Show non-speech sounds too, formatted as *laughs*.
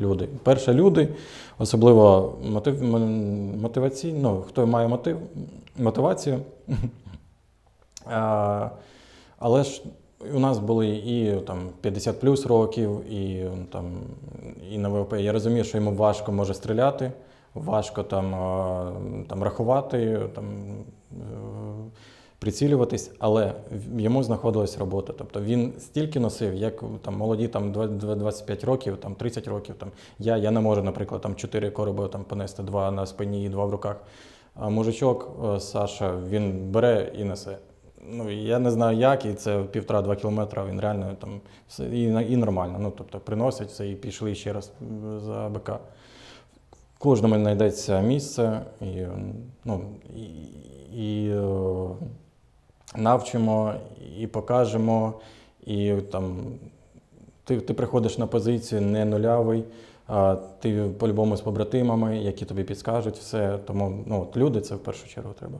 Люди. Перше, люди, особливо мотив, мотиваційно, ну, хто має мотив, мотивацію. *laughs* Але ж у нас були і там 50 плюс років, і там і на ВВП. Я розумію, що йому важко може стріляти, важко там, там рахувати, там, прицілюватись, але йому знаходилась робота. Тобто він стільки носив, як там молоді там 25 років, там 30 років. Там я, я не можу, наприклад, там 4 короби там понести, два на спині і два в руках. А мужичок е, Саша він бере і несе. Ну я не знаю як, і це півтора-два кілометра. Він реально там і, і нормально. Ну тобто приносять все і пішли ще раз за БК. Кожному знайдеться місце, і, ну, і, і е, навчимо, і покажемо. І там ти, ти приходиш на позицію не нулявий, а ти по-любому з побратимами, які тобі підскажуть все. Тому ну, от люди це в першу чергу треба.